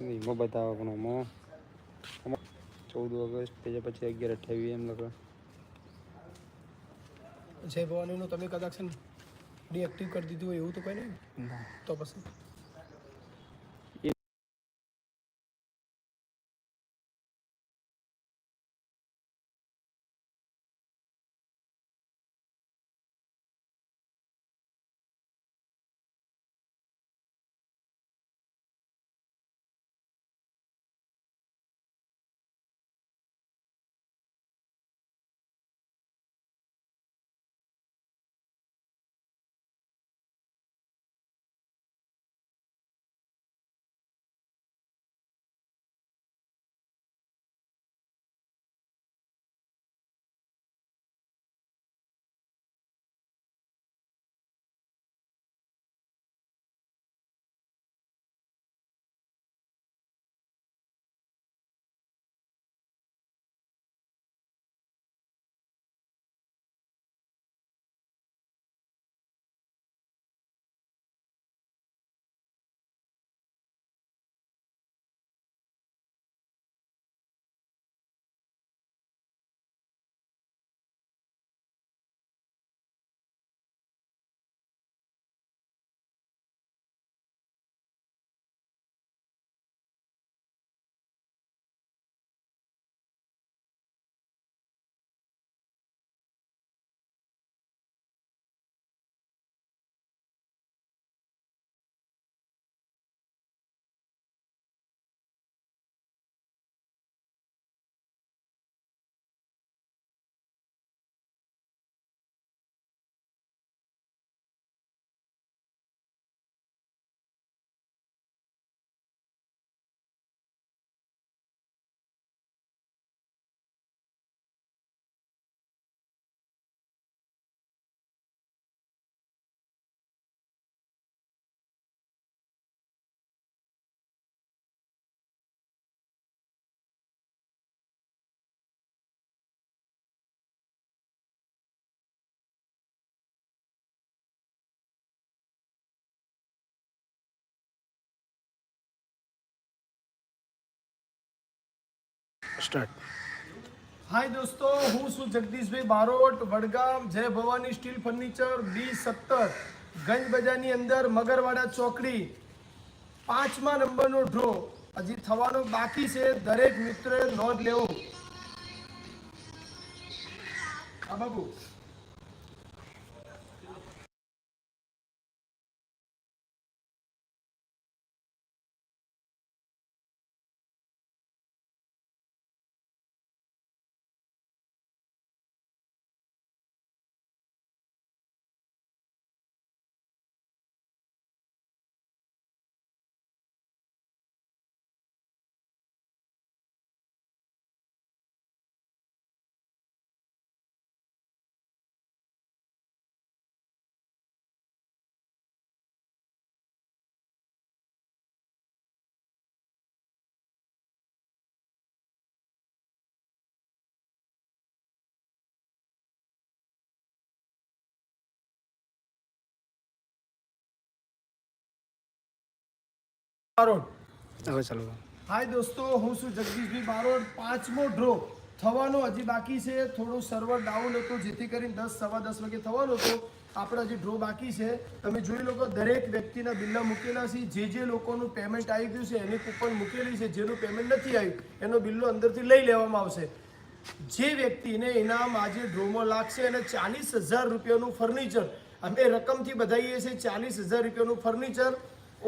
એમાં બતાવો પણ આમાં ચૌદ ઓગસ્ટ પછી પછી અગિયાર અઠ્યાવીસ એમ લખો. જય ભવાનીનું તમે કદાચ છે ને ડીએક્ટિવ કરી દીધું હોય એવું તો કંઈ નહીં? તો પછી? સ્ટાર્ટ. હાય દોસ્તો, હું છું જગદીશભાઈ બારોટ, વડગામ, જય ભવાની સ્ટીલ ફર્નિચર, બી સત્તર. ગંજ બજારની અંદર મગરવાડા ચોકડી, પાંચમા નંબરનો ડ્રો. હજી થવાનો બાકી છે, દરેક મિત્રોએ નોંધ લેવો. આ બાબુ બારોટ હવે ચાલો. હાય દોસ્તો હું છું જગદીશભાઈ બારોટ પાંચમો ડ્રો થવાનો હજી બાકી છે. થોડું સર્વર ડાઉન હતું જેથી કરીને દસ સવા દસ વાગે થવાનો હતો. આપણે હજી ડ્રો બાકી છે તમે જોઈ લો કે દરેક વ્યક્તિના બિલ્લા મૂકેલા છે. જે જે લોકોનું પેમેન્ટ આવી ગયું છે એની કૂપન મૂકેલી છે. જેનું પેમેન્ટ નથી આવ્યું એનો બિલ્લો અંદરથી લઈ લેવામાં આવશે. જે વ્યક્તિને ઇનામ આજે ડ્રોમાં લાગશે અને ચાલીસ હજાર રૂપિયાનું ફર્નિચર અમે રકમથી બધાઈએ છીએ ચાલીસ હજાર રૂપિયાનું ફર્નિચર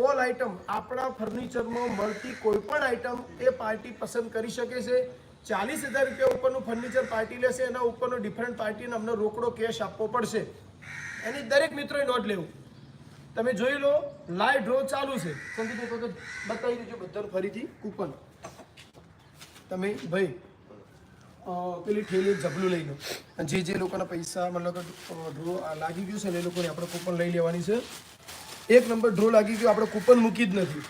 ઓલ આઇટમ આપણા ફર્નિચરમાં મળતી કોઈ પણ આઇટમ એ પાર્ટી પસંદ કરી શકે છે. ચાલીસ હજાર રૂપિયા ઉપરનું ફર્નિચર પાર્ટી લેશે, એના ઉપરનો ડિફરન્ટ પાર્ટીને અમને રોકડો કેશ આપવો પડશે. એની દરેક મિત્રોએ નોટ લેવું. તમે જોઈ લો લાઈવ ડ્રો ચાલુ છે. સંદીપ વખત બતાવી દેજો બધાનું ફરીથી. કૂપન તમે, ભાઈ પેલી ઠેલી જબલું લઈ લો. જે જે લોકોના પૈસા મતલબ ડ્રો લાગી ગયું છે ને એ લોકોને આપણે કૂપન લઈ લેવાની છે. એક નંબર ડ્રો લાગી ગયો આપણે કૂપન મૂકી જ નથી.